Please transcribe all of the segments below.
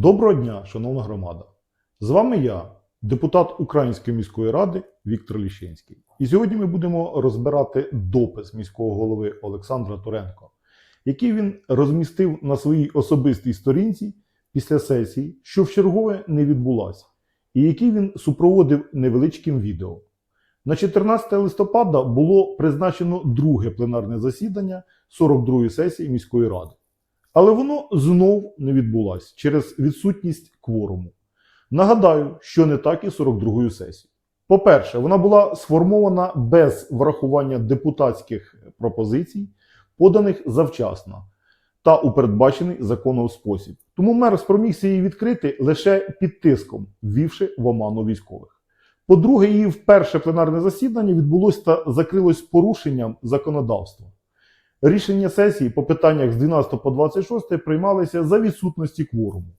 Доброго дня, шановна громада! З вами я, депутат Української міської ради Віктор Ліщинський. І сьогодні ми будемо розбирати допис міського голови Олександра Туренко, який він розмістив на своїй особистій сторінці після сесії, що в чергове не відбулася, і який він супроводив невеличким відео. На 14 листопада було призначено друге пленарне засідання 42-ї сесії міської ради. Але воно знов не відбулося через відсутність кворуму. Нагадаю, що не так і 42-ю сесію. По-перше, вона була сформована без врахування депутатських пропозицій, поданих завчасно та у передбачений законом спосіб. Тому мер спромігся її відкрити лише під тиском, ввівши в оману військових. По-друге, її вперше пленарне засідання відбулося та закрилось порушенням законодавства. Рішення сесії по питаннях з 12 по 26 приймалися за відсутності кворуму.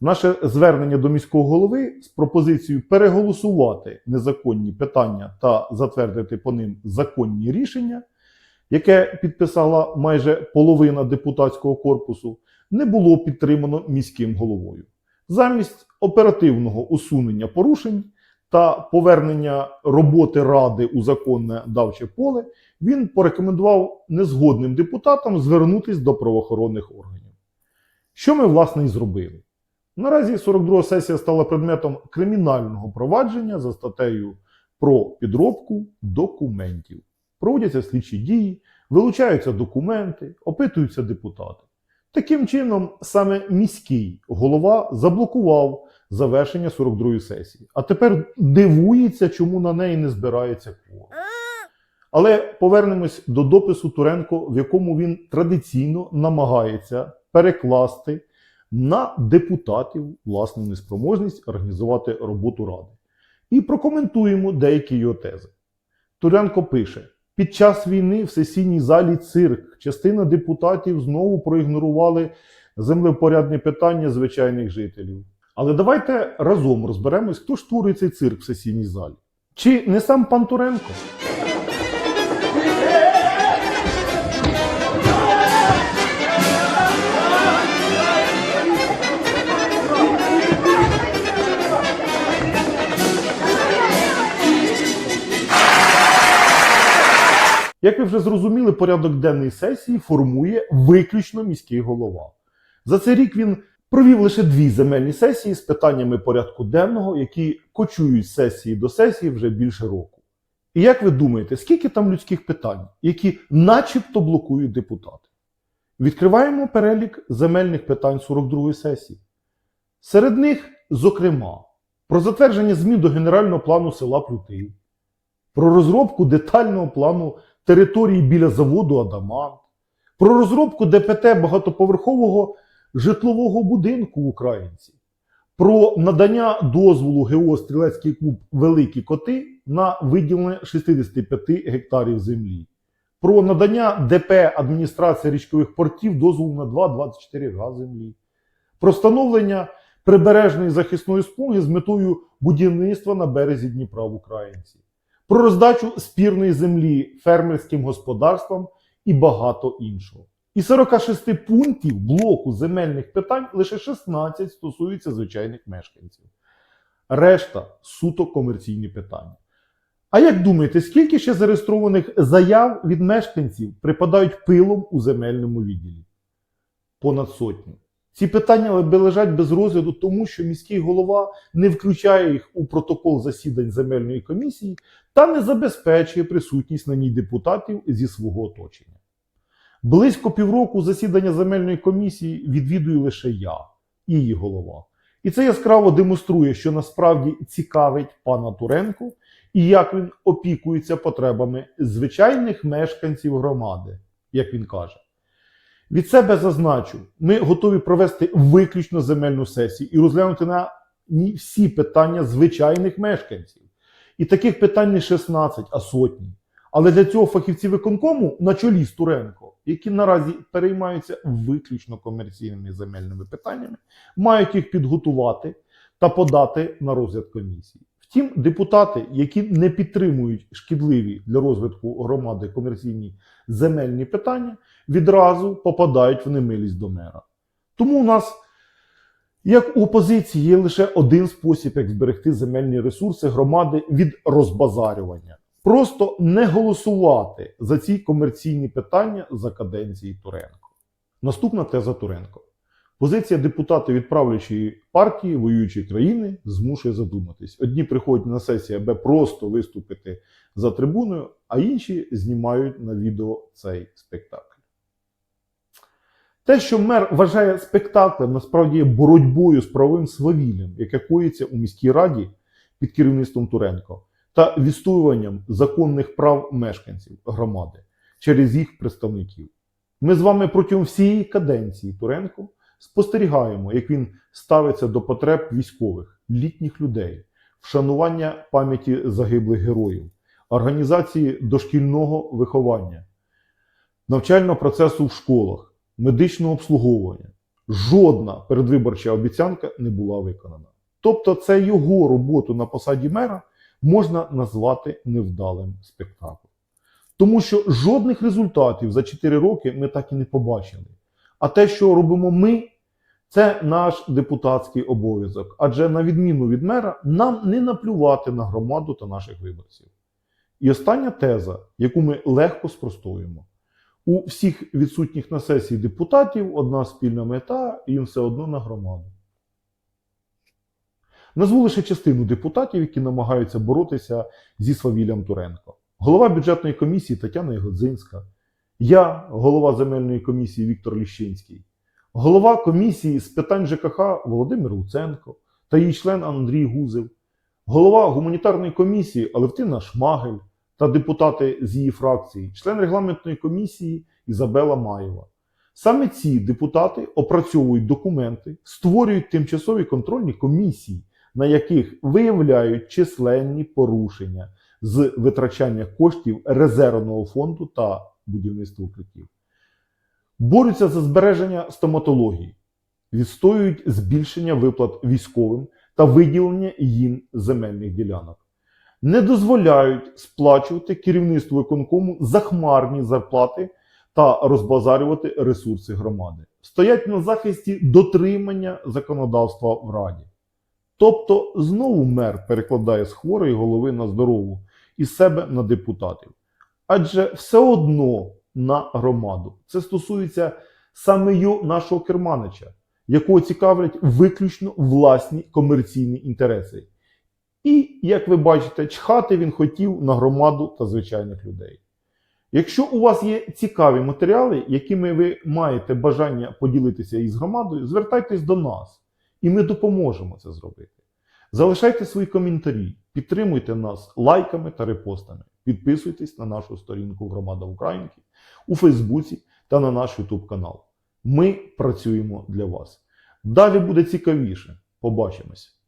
Наше звернення до міського голови з пропозицією переголосувати незаконні питання та затвердити по ним законні рішення, яке підписала майже половина депутатського корпусу, не було підтримано міським головою. Замість оперативного усунення порушень та повернення роботи ради у законне давче поле, він порекомендував незгодним депутатам звернутися до правоохоронних органів. Що ми, власне, і зробили. Наразі 42 сесія стала предметом кримінального провадження за статтею про підробку документів. Проводяться слідчі дії, вилучаються документи, опитуються депутати. Таким чином, саме міський голова заблокував завершення 42-ї сесії, а тепер дивується, чому на неї не збирається кворум. Але повернемось до допису Туренко, в якому він традиційно намагається перекласти на депутатів власну неспроможність організувати роботу ради. І прокоментуємо деякі його тези. Туренко пише: під час війни в сесійній залі цирк частина депутатів знову проігнорували землевпорядне питання звичайних жителів. Але давайте разом розберемось, хто ж створює цей цирк в сесійній залі. Чи не сам пан Туренко? Як ви вже зрозуміли, порядок денний сесії формує виключно міський голова. За цей рік він провів лише дві земельні сесії з питаннями порядку денного, які кочують з сесії до сесії вже більше року. І як ви думаєте, скільки там людських питань, які начебто блокують депутати? Відкриваємо перелік земельних питань 42-ї сесії. Серед них, зокрема, про затвердження змін до генерального плану села Плютив, про розробку детального плану території біля заводу Адамант, про розробку ДПТ багатоповерхового житлового будинку в Українці, про надання дозволу ГО Стрілецький клуб Великі Коти на виділення 65 гектарів землі, про надання ДП адміністрації річкових портів дозволу на 2,24 га землі, про встановлення прибережної захисної смуги з метою будівництва на березі Дніпра в Українці, про роздачу спірної землі фермерським господарствам і багато іншого. Із 46 пунктів блоку земельних питань лише 16 стосуються звичайних мешканців. Решта суто комерційні питання. А як думаєте, скільки ще зареєстрованих заяв від мешканців припадають пилом у земельному відділі? Понад сотню. Ці питання лежать без розгляду, тому що міський голова не включає їх у протокол засідань земельної комісії та не забезпечує присутність на ній депутатів зі свого оточення. Близько півроку засідання земельної комісії відвідую лише я її голова. І це яскраво демонструє, що насправді цікавить пана Туренко і як він опікується потребами звичайних мешканців громади, як він каже. Від себе зазначу, ми готові провести виключно земельну сесію і розглянути на всі питання звичайних мешканців. І таких питань не 16, а сотні. Але для цього фахівці виконкому на чолі з Туренко, які наразі переймаються виключно комерційними земельними питаннями, мають їх підготувати та подати на розгляд комісії. Втім, депутати, які не підтримують шкідливі для розвитку громади комерційні земельні питання, відразу попадають в немилість до мера. Тому у нас Як у опозиції є лише один спосіб, як зберегти земельні ресурси громади від розбазарювання. Просто не голосувати за ці комерційні питання за каденції Туренко. Наступна теза Туренко. Позиція депутатів від правлячої партії воюючої країни змушує задуматись. Одні приходять на сесію, аби просто виступити за трибуною, а інші знімають на відео цей спектакль. Те, що мер вважає спектаклем, насправді є боротьбою з правовим свавіллям, яке коїться у міській раді під керівництвом Туренко, та відстоюванням законних прав мешканців громади через їх представників. Ми з вами протягом всієї каденції Туренко спостерігаємо, як він ставиться до потреб військових, літніх людей, вшанування пам'яті загиблих героїв, організації дошкільного виховання, навчального процесу в школах, медичного обслуговування. Жодна передвиборча обіцянка не була виконана. Тобто, це його роботу на посаді мера можна назвати невдалим спектаклем. Тому що жодних результатів за 4 роки ми так і не побачили. А те, що робимо ми, це наш депутатський обов'язок. Адже на відміну від мера, нам не наплювати на громаду та наших виборців. І остання теза, яку ми легко спростуємо. У всіх відсутніх на сесії депутатів одна спільна мета, їм все одно на громаду. Назву лише частину депутатів, які намагаються боротися зі свавіллям Туренко. Голова бюджетної комісії Тетяна Ягодзинська, я, голова земельної комісії Віктор Ліщинський, голова комісії з питань ЖКХ Володимир Луценко та її член Андрій Гузев, голова гуманітарної комісії Алевтина Шмагель та депутати з її фракції, член регламентної комісії Ізабела Маєва. Саме ці депутати опрацьовують документи, створюють тимчасові контрольні комісії, на яких виявляють численні порушення з витрачання коштів резервного фонду та будівництва укриттів. Борються за збереження стоматології, відстоюють збільшення виплат військовим та виділення їм земельних ділянок. Не дозволяють сплачувати керівництву виконкому захмарні зарплати та розбазарювати ресурси громади. Стоять на захисті дотримання законодавства в Раді. Тобто знову мер перекладає з хворої голови на здорову і себе на депутатів. Адже все одно на громаду. Це стосується саме нашого керманича, якого цікавлять виключно власні комерційні інтереси. І, як ви бачите, чхати він хотів на громаду та звичайних людей. Якщо у вас є цікаві матеріали, якими ви маєте бажання поділитися із громадою, звертайтесь до нас, і ми допоможемо це зробити. Залишайте свої коментарі, підтримуйте нас лайками та репостами. Підписуйтесь на нашу сторінку Громада Українки у Фейсбуці та на наш YouTube канал. Ми працюємо для вас. Далі буде цікавіше. Побачимось!